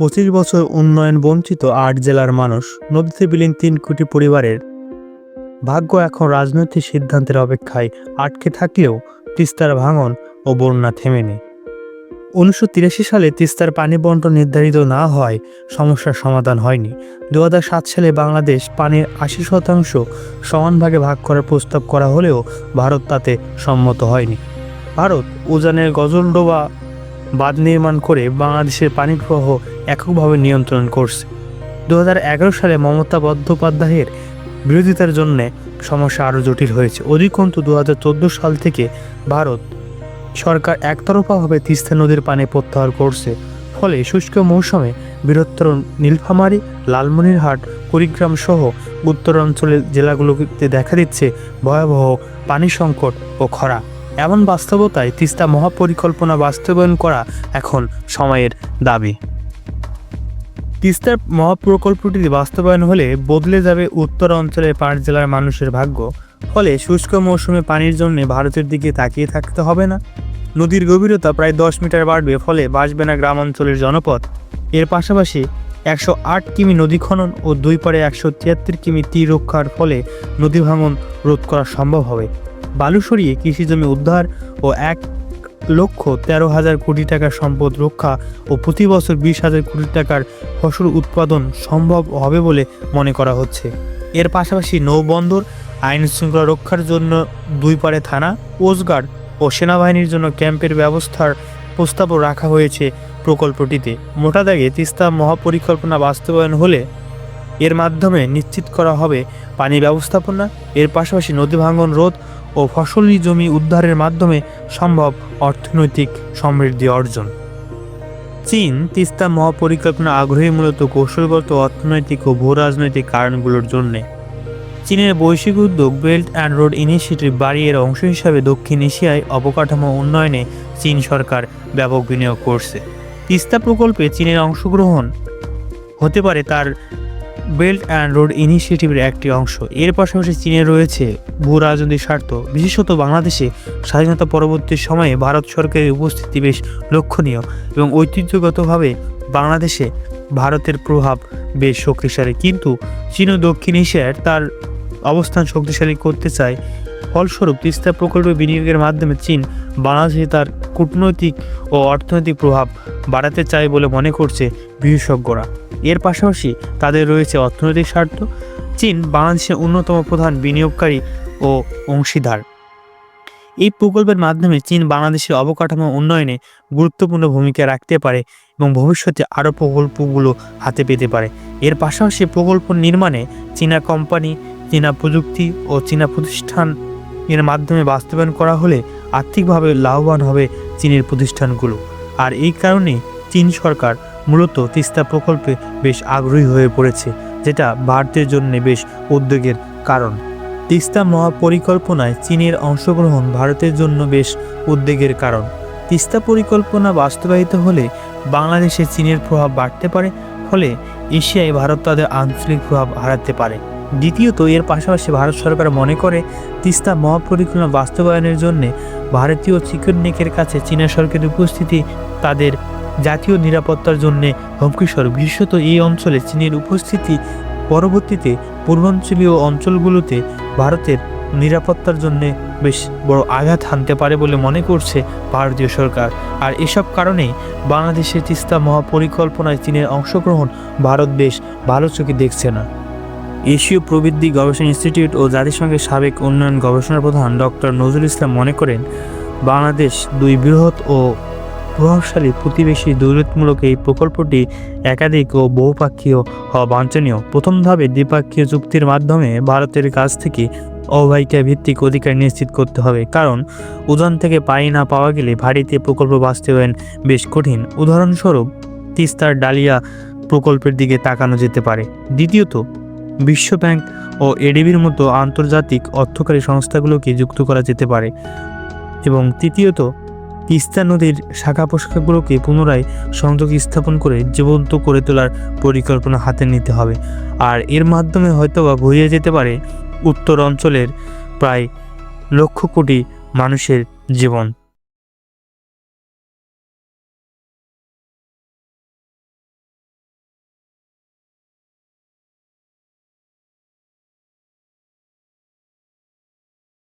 পঁচিশ বছর উন্নয়ন বঞ্চিত আট জেলার মানুষ, নদীতে বিলীন তিন কোটি পরিবারের। ভাগ্য এখন রাজনৈতিক সিদ্ধান্তের অপেক্ষায়, আটকে থাকলেও তিস্তার ভাঙন ও বন্যা থেমেনি উনিশশো তিরাশি সালে তিস্তার পানি বন্টন নির্ধারিত না হওয়ায় সমস্যার সমাধান হয়নি। দু সাত সালে বাংলাদেশ পানির আশি শতাংশ সমান ভাগে ভাগ করার প্রস্তাব করা হলেও ভারত তাতে সম্মত হয়নি। ভারত উজানের গজলডোবা বাঁধ নির্মাণ করে বাংলাদেশের পানি প্রবাহ এককভাবে নিয়ন্ত্রণ করছে। দু হাজার এগারো সালে মমতা বন্দ্যোপাধ্যায়ের বিরোধিতার জন্যে সমস্যা আরও জটিল হয়েছে। অধিকন্তু দু হাজার চোদ্দ সাল থেকে ভারত সরকার একতরফাভাবে তিস্তা নদীর পানি প্রত্যাহার করছে। ফলে শুষ্ক মৌসুমে বৃহত্তর নীলফামারী, লালমনিরহাট কুড়িগ্রাম সহ উত্তরাঞ্চলের জেলাগুলোতে দেখা দিচ্ছে ভয়াবহ পানি সংকট ও খরা। এমন বাস্তবতায় তিস্তা মহাপরিকল্পনা বাস্তবায়ন করা এখন সময়ের দাবি। তিস্তার মহাপ্রকল্পটি বাস্তবায়ন হলে বদলে যাবে উত্তর অঞ্চলের পাঁচ জেলার মানুষের ভাগ্য। ফলে শুষ্ক মৌসুমে পানির জন্য ভারতের দিকে তাকিয়ে থাকতে হবে না। নদীর গভীরতা প্রায় দশ মিটার বাড়বে, ফলে বাঁচবে না গ্রাম অঞ্চলের জনপদ। এর পাশাপাশি একশো আট কিমি নদী খনন ও দুই পারে একশো তিয়াত্তর কিমি তীর রক্ষার ফলে নদী ভাঙন রোধ করা সম্ভব হবে। বালু সরিয়ে কৃষি জমি উদ্ধার ও এক লক্ষ তেরো হাজার কোটি টাকার সম্পদ রক্ষা ও প্রতি বছর বিশ হাজার কোটি টাকার ফসল উৎপাদন সম্ভব হবে বলে মনে করা হচ্ছে। এর পাশাপাশি নৌবন্দর, আইন শৃঙ্খলা রক্ষার জন্য দুই পারে থানা কোস্টগার্ড ও সেনাবাহিনীর জন্য ক্যাম্পের ব্যবস্থার প্রস্তাবও রাখা হয়েছে প্রকল্পটিতে। মোটা দাগে তিস্তা মহাপরিকল্পনা বাস্তবায়ন হলে এর মাধ্যমে নিশ্চিত করা হবে পানি ব্যবস্থাপনা। এর পাশাপাশি নদী ভাঙ্গন রোধ ও ফসলি জমি উদ্ধারের মাধ্যমে সম্ভব অর্থনৈতিক সমৃদ্ধি অর্জন। চীন তিস্তা মহাপরিকল্পনা আগ্রহী মূলত কৌশলগত অর্থনৈতিক ও ভূ রাজনৈতিক কারণগুলোর জন্যে। চীনের বৈশ্বিক উদ্যোগ বেল্ট অ্যান্ড রোড ইনিশিয়েটিভ বাড়িয়ে এর অংশ হিসাবে দক্ষিণ এশিয়ায় অবকাঠামো উন্নয়নে চীন সরকার ব্যাপক বিনিয়োগ করছে। তিস্তা প্রকল্পে চীনের অংশগ্রহণ হতে পারে তার বেল্ট অ্যান্ড রোড ইনিশিয়েটিভের একটি অংশ। এর পাশাপাশি চীনে রয়েছে ভূ রাজনৈতিক স্বার্থ। বিশেষত বাংলাদেশে স্বাধীনতা পরবর্তী সময়ে ভারত সরকারের উপস্থিতি বেশ লক্ষণীয় এবং ঐতিহ্যগতভাবে বাংলাদেশে ভারতের প্রভাব বেশ শক্তিশালী। কিন্তু চীন ও দক্ষিণ এশিয়ার তার অবস্থান শক্তিশালী করতে চায়। ফলস্বরূপ তিস্তা প্রকল্পে বিনিয়োগের মাধ্যমে চীন বাংলাদেশে তার কূটনৈতিক ও অর্থনৈতিক প্রভাব বাড়াতে চায় বলে মনে করছে বিশেষজ্ঞরা। এর পাশাপাশি তাদের রয়েছে অর্থনৈতিক স্বার্থ। চীন বাংলাদেশের অন্যতম প্রধান বিনিয়োগকারী ও অংশীদার। এই প্রকল্পের মাধ্যমে চীন বাংলাদেশের অবকাঠামো উন্নয়নে গুরুত্বপূর্ণ ভূমিকা রাখতে পারে এবং ভবিষ্যতে আরও প্রকল্পগুলো হাতে পেতে পারে। এর পাশাপাশি প্রকল্প নির্মাণে চীনা কোম্পানি, চীনা প্রযুক্তি ও চীনা প্রতিষ্ঠান এর মাধ্যমে বাস্তবায়ন করা হলে আর্থিকভাবে লাভবান হবে চীনের প্রতিষ্ঠানগুলো। আর এই কারণে চীন সরকার মূলত তিস্তা প্রকল্পে বেশ আগ্রহী হয়ে পড়েছে, যেটা ভারতের জন্য বেশ উদ্যোগের কারণ। তিস্তা মহাপরিকল্পনায় চীনের অংশগ্রহণ ভারতের জন্য বেশ উদ্বেগের কারণ। তিস্তা পরিকল্পনা বাস্তবায়িত হলে বাংলাদেশে চীনের প্রভাব বাড়তে পারে, ফলে এশিয়ায় ভারত তাদের আঞ্চলিক প্রভাব হারাতে পারে। দ্বিতীয়ত, এর পাশাপাশি ভারত সরকার মনে করে, তিস্তা মহাপরিকল্পনা বাস্তবায়নের জন্য ভারতীয় চিকননেকের কাছে চীনা সরকারের উপস্থিতি, তাদের জাতীয় নিরাপত্তার জন্য হুমকিস্বরূপ বিশেষত এই অঞ্চলে চীনের উপস্থিতি পরবর্তীতে পূর্বাঞ্চলীয় অঞ্চলগুলোতে ভারতের নিরাপত্তার জন্য বেশ বড় আঘাত হানতে পারে বলে মনে করছে ভারতীয় সরকার। আর এসব কারণেই বাংলাদেশের তিস্তা মহাপরিকল্পনায় চীনের অংশগ্রহণ ভারত বেশ ভালো চোখে দেখছে না। এশীয় প্রবৃদ্ধি গবেষণা ইনস্টিটিউট ও জাতিসংঘের সাবেক উন্নয়ন গবেষণা প্রধান ডক্টর নজরুল ইসলাম মনে করেন, বাংলাদেশ দুই বৃহৎ ও প্রভাবশালী প্রতিবেশী দৌলতমূলক এই প্রকল্পটি একাধিক ও বহুপাক্ষীয় হওয়া বাঞ্ছনীয়। প্রথম ধাপে দ্বিপাক্ষীয় চুক্তির মাধ্যমে ভারতের কাছ থেকে অববাহিকা ভিত্তিক অধিকার নিশ্চিত করতে হবে, কারণ উদান থেকে পাই না পাওয়া গেলে ভারতীয় প্রকল্প বাস্তবায়ন বেশ কঠিন। উদাহরণস্বরূপ, তিস্তার ডালিয়া প্রকল্পের দিকে তাকানো যেতে পারে। দ্বিতীয়ত বিশ্বব্যাংক ও এডিবির মতো আন্তর্জাতিক অর্থকারী সংস্থাগুলোকে যুক্ত করা যেতে পারে এবং তৃতীয়ত, তিস্তা নদীর শাখা পোশাখাগুলোকে পুনরায় সংযোগ স্থাপন করে জীবন্ত করে তোলার পরিকল্পনা হাতে নিতে হবে। আর এর মাধ্যমে হয়তোবা ঘুরিয়ে যেতে পারে উত্তর অঞ্চলের প্রায় লক্ষ কোটি মানুষের জীবন।